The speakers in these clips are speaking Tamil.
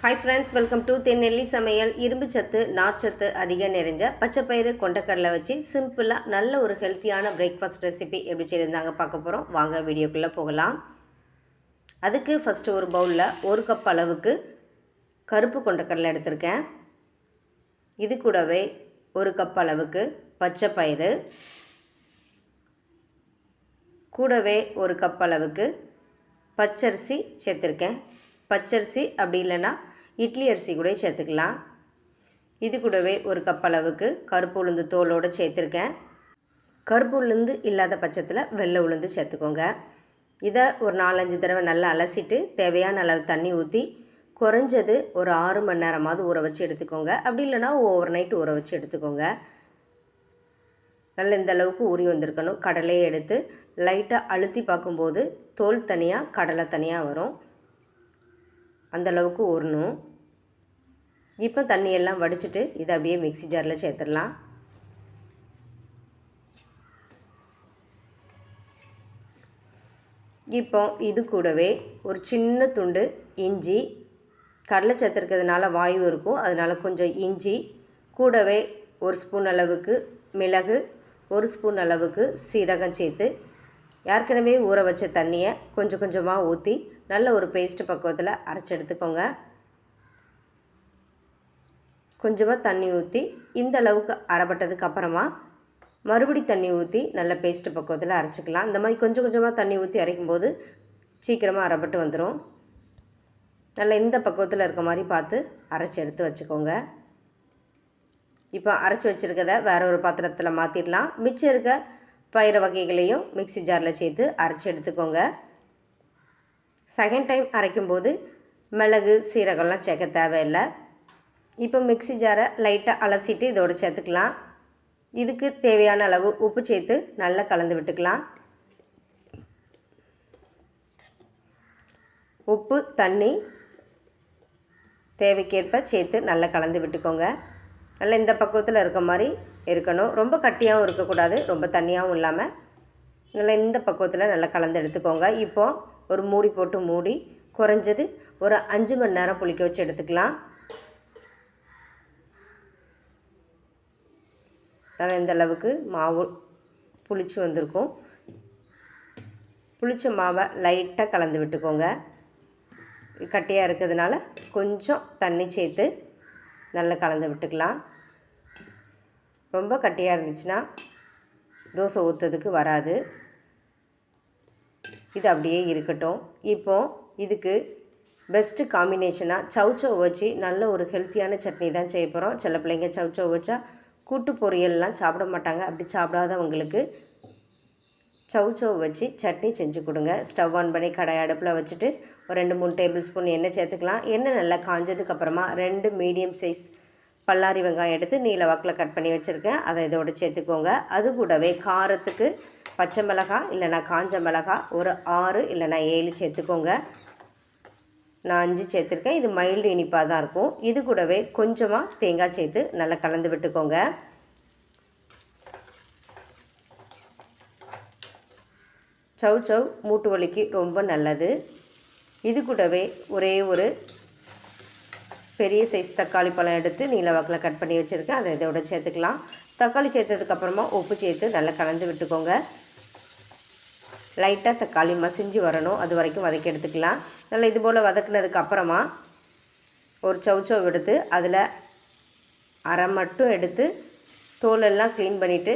ஹாய் ஃப்ரெண்ட்ஸ் வெல்கம் டு தென்னெல்லி சமையல் இரும்பு சத்து நார்ச்சத்து அதிகம் நிறைஞ்ச பச்சைப்பயிறு கொண்டக்கடலை வச்சு சிம்பிளாக நல்ல ஒரு ஹெல்த்தியான பிரேக்ஃபாஸ்ட் ரெசிபி எப்படி செய்திருந்தாங்க பார்க்க போகிறோம் வாங்க வீடியோக்குள்ளே போகலாம். அதுக்கு ஃபஸ்ட்டு ஒரு பவுலில் ஒரு கப் அளவுக்கு கருப்பு கொண்டக்கடலை எடுத்திருக்கேன். இது கூடவே ஒரு கப் அளவுக்கு பச்சைப்பயிறு. கூடவே ஒரு கப் அளவுக்கு பச்சரிசி சேர்த்துருக்கேன். பச்சரிசி அப்படி இல்லைன்னா இட்லி அரிசி கூட சேர்த்துக்கலாம். இது கூடவே ஒரு கப் அளவுக்கு கருப்பு உளுந்து தோலோடு சேர்த்துருக்கேன். கருப்பு உளுந்து இல்லாத பட்சத்தில் வெள்ளை உளுந்து சேர்த்துக்கோங்க. இதை ஒரு நாலஞ்சு தடவை நல்லா அலசிட்டு தேவையான அளவு தண்ணி ஊற்றி குறைஞ்சது ஒரு ஆறு மணி நேரமாவது ஊற வச்சு எடுத்துக்கோங்க. அப்படி இல்லைன்னா ஓவர் நைட் ஊற வச்சு எடுத்துக்கோங்க. நல்ல இந்த அளவுக்கு ஊறி வந்திருக்கணும். கடலையை எடுத்து லைட்டாக அழுத்தி பார்க்கும்போது தோல் தனியாக கடலை தனியாக வரும். அந்த அளவுக்கு ஊறணும். இப்போ தண்ணியெல்லாம் வடிச்சிட்டு இதை அப்படியே மிக்ஸி ஜாரில் சேர்த்துடலாம். இப்போ இது கூடவே ஒரு சின்ன துண்டு இஞ்சி. கடலை சேர்த்துருக்கிறதுனால வாயு இருக்கும். அதனால் கொஞ்சம் இஞ்சி. கூடவே ஒரு ஸ்பூன் அளவுக்கு மிளகு ஒரு ஸ்பூன் அளவுக்கு சீரகம் சேர்த்து ஏற்கனவே ஊற வச்ச தண்ணியை கொஞ்சம் கொஞ்சமாக ஊற்றி நல்ல ஒரு பேஸ்ட்டு பக்குவத்தில் அரைச்சி எடுத்துக்கோங்க. கொஞ்சமாக தண்ணி ஊற்றி இந்த அளவுக்கு அரைப்பட்டதுக்கு அப்புறமா மறுபடி தண்ணி ஊற்றி நல்ல பேஸ்ட்டு பக்குவத்தில் அரைச்சிக்கலாம். இந்த மாதிரி கொஞ்சம் கொஞ்சமாக தண்ணி ஊற்றி அரைக்கும்போது சீக்கிரமாக அரைப்பட்டு வந்துடும் நல்ல இந்த பக்குவத்தில் இருக்க மாதிரி பார்த்து அரைச்சி எடுத்து வச்சுக்கோங்க. இப்போ அரைச்சி வச்சுருக்கத வேற ஒரு பாத்திரத்தில் மாற்றிடலாம் மிச்சம் இருக்க பயிறு வகைகளையும் மிக்சி ஜாரில் சேர்த்து அரைச்சி எடுத்துக்கோங்க. செகண்ட் டைம் அரைக்கும்போது மிளகு சீரகம்லாம் சேர்க்க தேவையில்லை. இப்போ மிக்சி ஜாரை லைட்டாக அலசிட்டு இதோடு சேர்த்துக்கலாம். இதுக்கு தேவையான அளவு உப்பு சேர்த்து நல்லா கலந்து விட்டுக்கலாம். உப்பு தண்ணி தேவைக்கேற்ப சேர்த்து நல்லா கலந்து விட்டுக்கோங்க. நல்லா இந்த பக்குவத்தில் இருக்க மாதிரி இருக்கணும். ரொம்ப கட்டியாகவும் இருக்கக்கூடாது ரொம்ப தண்ணியாகவும் இல்லாமல் நல்லா இந்த பக்குவத்தில் நல்லா கலந்து எடுத்துக்கோங்க. இப்போது ஒரு மூடி போட்டு மூடி குறைஞ்சது ஒரு அஞ்சு மணி நேரம் புளிக்க வச்சு எடுத்துக்கலாம். நல்லா இந்த அளவுக்கு மாவு புளிச்சு வந்திருக்கும். புளிச்ச மாவை லைட்டாக கலந்து விட்டுக்கோங்க. கட்டியாக இருக்கிறதுனால கொஞ்சம் தண்ணி சேர்த்து நல்லா கலந்து விட்டுக்கலாம். ரொம்ப கட்டியாக இருந்துச்சுன்னா தோசை ஊற்றுறதுக்கு வராது. இது அப்படியே இருக்கட்டும். இப்போது இதுக்கு பெஸ்ட்டு காம்பினேஷனாக சவுச்சோ வச்சு நல்ல ஒரு ஹெல்த்தியான சட்னி தான் செய்ய போகிறோம் சில பிள்ளைங்க சவுச்சோ வச்சா கூட்டு பொரியல்லாம் சாப்பிட மாட்டாங்க. அப்படி சாப்பிடாதவங்களுக்கு சவுச்சோ வச்சு சட்னி செஞ்சு கொடுங்க. ஸ்டவ் ஆன் பண்ணி கடாய் அடுப்பில் வச்சுட்டு ஒரு ரெண்டு மூணு டேபிள் ஸ்பூன் எண்ணெய் சேர்த்துக்கலாம். எண்ணெய் நல்லா காஞ்சதுக்கப்புறமா ரெண்டு மீடியம் சைஸ் பல்லாரி வெங்காயம் எடுத்து நீல வாக்கில் கட் பண்ணி வச்சுருக்கேன். அதை இதோடு சேர்த்துக்கோங்க. அது கூடவே காரத்துக்கு பச்சை மிளகாய் இல்லைனா காஞ்ச மிளகாய் ஒரு ஆறு இல்லைனா ஏழு சேர்த்துக்கோங்க. நான் அஞ்சு சேர்த்துருக்கேன். இது மைல்டு இனிப்பாக தான் இருக்கும். இது கூடவே கொஞ்சமாக தேங்காய் சேர்த்து நல்லா கலந்து விட்டுக்கோங்க. சவ் சவ் மூட்டு வலிக்கு ரொம்ப நல்லது. இது கூடவே ஒரே ஒரு பெரிய சைஸ் தக்காளி பழம் எடுத்து நீல வாக்கில் கட் பண்ணி வச்சுருக்கேன். அதை இதோட சேர்த்துக்கலாம். தக்காளி சேர்த்ததுக்கப்புறமா உப்பு சேர்த்து நல்லா கலந்து விட்டுக்கோங்க. லைட்டாக தக்காளி மசிஞ்சு வரணும். அது வரைக்கும் வதக்கி எடுத்துக்கலாம். நல்லா இது போல் வதக்குனதுக்கு அப்புறமா ஒரு சவுச்சவ் எடுத்து அதில் அரை மட்டும் எடுத்து தோலெல்லாம் க்ளீன் பண்ணிவிட்டு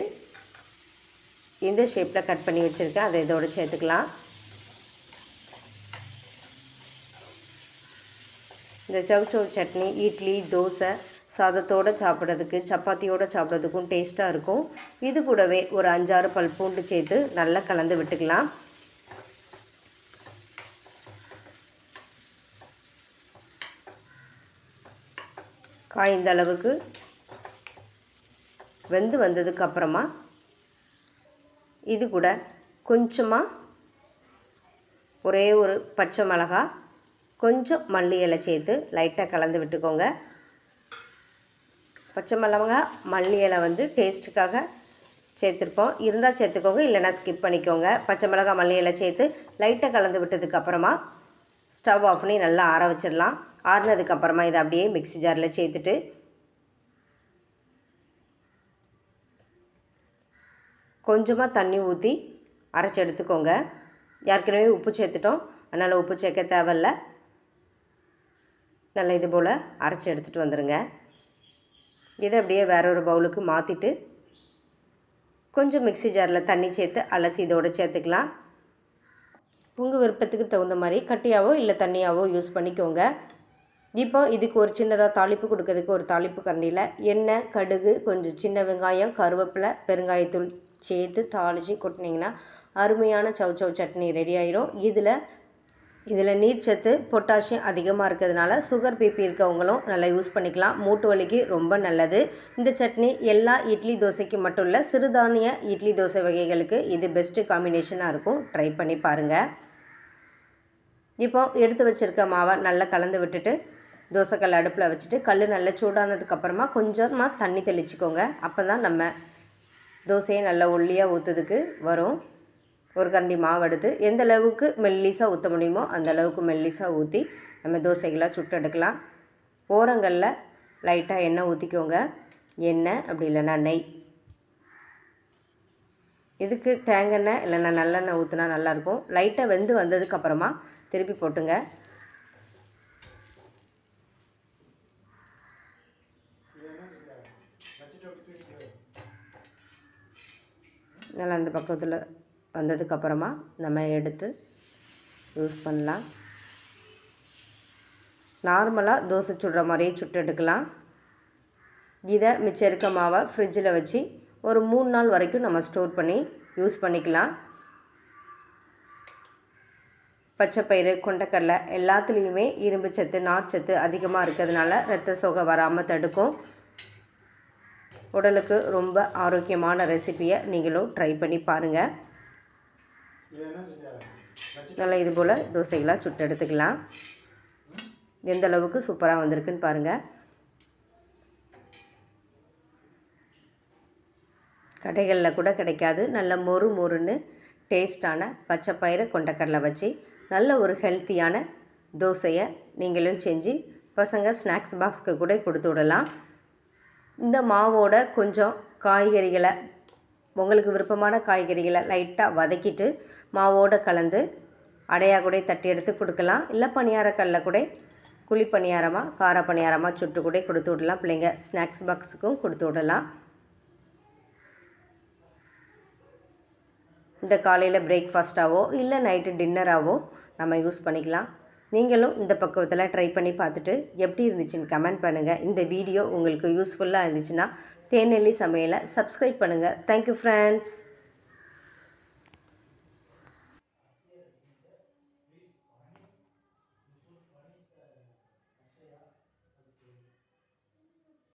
இந்த ஷேப்பில் கட் பண்ணி வச்சுருக்கேன். அதை இதோடு சேர்த்துக்கலாம். இந்த சவுச்சவ் சட்னி இட்லி தோசை சாதத்தோடு சாப்பிட்றதுக்கு சப்பாத்தியோடு சாப்பிட்றதுக்கும் டேஸ்ட்டாக இருக்கும். இது கூடவே ஒரு அஞ்சாறு பல் பூண்டு சேர்த்து நல்லா கலந்து விட்டுக்கலாம். காய்ந்த அளவுக்கு வெந்து வந்ததுக்கு அப்புறமா இது கூட கொஞ்சமாக ஒரே ஒரு பச்சை மிளகா கொஞ்சம் மல்லி இலை சேர்த்து லைட்டாக கலந்து விட்டுக்கோங்க. பச்சை மிளகா மல்லி இலை வந்து டேஸ்ட்டுக்காக சேர்த்துருப்போம். இருந்தால் சேர்த்துக்கோங்க இல்லைனா ஸ்கிப் பண்ணிக்கோங்க. பச்சை மிளகா மல்லி இலை சேர்த்து லைட்டாக கலந்து விட்டதுக்கப்புறமா ஸ்டவ் ஆஃப் பண்ணி நல்லா ஆற வச்சிடலாம். ஆறுனதுக்கப்புறமா இதை அப்படியே மிக்ஸி ஜாரில் சேர்த்துட்டு கொஞ்சமாக தண்ணி ஊற்றி அரைச்சி எடுத்துக்கோங்க. ஏற்கனவே உப்பு சேர்த்துட்டோம். அதனால் உப்பு சேர்க்க தேவையில்ல. நல்லா இது போல் அரைச்சி எடுத்துகிட்டு வந்துடுங்க இதை அப்படியே வேற ஒரு பவுலுக்கு மாற்றிட்டு கொஞ்சம் மிக்சி ஜாரில் தண்ணி சேர்த்து அலசி இதோடு சேர்த்துக்கலாம். உங்கள் விருப்பத்துக்கு தகுந்த மாதிரி கட்டியாவோ இல்லை தண்ணியாவோ யூஸ் பண்ணிக்கோங்க. இப்போ இதுக்கு ஒரு சின்னதாக தாளிப்பு கொடுக்கறதுக்கு ஒரு தாளிப்பு கரண்டியில் எண்ணெய் கடுகு கொஞ்சம் சின்ன வெங்காயம் கருவேப்பிலை பெருங்காயத்தூள் சேர்த்து தாளித்து கொட்டினீங்கன்னா அருமையான சவ் சவ் சட்னி ரெடி ஆயிரும். இதில் இதில் நீர்ச்சத்து பொட்டாசியம் அதிகமாக இருக்கிறதுனால சுகர் பிபி இருக்கவங்களும் நல்லா யூஸ் பண்ணிக்கலாம். மூட்டு வலிக்கு ரொம்ப நல்லது. இந்த சட்னி எல்லா இட்லி தோசைக்கு மட்டும் இல்லை சிறுதானிய இட்லி தோசை வகைகளுக்கு இது பெஸ்ட்டு காம்பினேஷனாக இருக்கும். ட்ரை பண்ணி பாருங்கள் இப்போ எடுத்து வச்சுருக்க மாவை நல்லா கலந்து விட்டுட்டு தோசைக்கல் அடுப்பில் வச்சுட்டு கல் நல்லா சூடானதுக்கப்புறமா கொஞ்சமாக தண்ணி தெளிச்சிக்கோங்க. அப்போ தான் நம்ம தோசையை நல்லா ஒல்லியாக ஊற்றுறதுக்கு வரும். ஒரு கரண்டி மாவு எடுத்து எந்த அளவுக்கு மெல்லிசாக ஊற்ற முடியுமோ அந்த அளவுக்கு மெல்லிசாக ஊற்றி நம்ம தோசைகளாக சுட்டு எடுக்கலாம். ஓரங்களில் லைட்டாக எண்ணெய் ஊற்றிக்கோங்க எண்ணெய் அப்படி இல்லைன்னா நெய். இதுக்கு தேங்காய் இல்லைன்னா நல்லெண்ணெய் ஊற்றினா நல்லாயிருக்கும். லைட்டாக வெந்து வந்ததுக்கப்புறமா திருப்பி போட்டுங்க. நல்லா அந்த பக்கத்தில் வந்ததுக்கப்புறமா நம்ம எடுத்து யூஸ் பண்ணலாம். நார்மலாக தோசை சுடுற மாதிரியே சுட்டு எடுக்கலாம். இதை மிச்சம் இருக்க மாவை ஃப்ரிட்ஜில் வச்சு ஒரு மூணு நாள் வரைக்கும் நம்ம ஸ்டோர் பண்ணி யூஸ் பண்ணிக்கலாம். பச்சைப்பயிறு கொண்டக்கடலை எல்லாத்துலேயுமே இரும்பு சத்து நார்ச்சத்து அதிகமாக இருக்கிறதுனால ரத்த சோகை வராமல் தடுக்கும். உடலுக்கு ரொம்ப ஆரோக்கியமான ரெசிப்பியை நீங்களும் ட்ரை பண்ணி பாருங்கள் நல்லா இது போல் தோசைகளாக சுட்டு எடுத்துக்கலாம். எந்த அளவுக்கு சூப்பராக வந்திருக்குன்னு பாருங்கள் கடைகளில் கூட கிடைக்காது. நல்ல மொறு மொறுன்னு டேஸ்டான பச்சை பயிரை கொண்டக்கடலை வச்சு நல்ல ஒரு ஹெல்த்தியான தோசையை நீங்களும் செஞ்சு பசங்க ஸ்நாக்ஸ் பாக்ஸ்க்கு கூட கொடுத்து விடலாம். இந்த மாவோட கொஞ்சம் காய்கறிகளை உங்களுக்கு விருப்பமான காய்கறிகளை லைட்டாக வதக்கிட்டு மாவோடு கலந்து அடையாக கூட தட்டி எடுத்து கொடுக்கலாம். இல்லை பணியாரக்கல்ல கூட குழி பணியாரமாக கார பணியாரமாக சுட்டு கூட கொடுத்து விடலாம். பிள்ளைங்க ஸ்நாக்ஸ் பாக்ஸுக்கும் கொடுத்து விடலாம். இந்த காலையில் பிரேக்ஃபாஸ்ட்டாகவோ இல்லை நைட்டு டின்னராகவோ நம்ம யூஸ் பண்ணிக்கலாம். நீங்களும் இந்த பக்குவத்தில் ட்ரை பண்ணி பார்த்துட்டு எப்படி இருந்துச்சுன்னு கமெண்ட் பண்ணுங்கள் இந்த வீடியோ உங்களுக்கு யூஸ்ஃபுல்லாக இருந்துச்சுன்னா தேநெல்லி சமையலை சப்ஸ்கிரைப் பண்ணுங்கள் தேங்க்யூ ஃப்ரெண்ட்ஸ்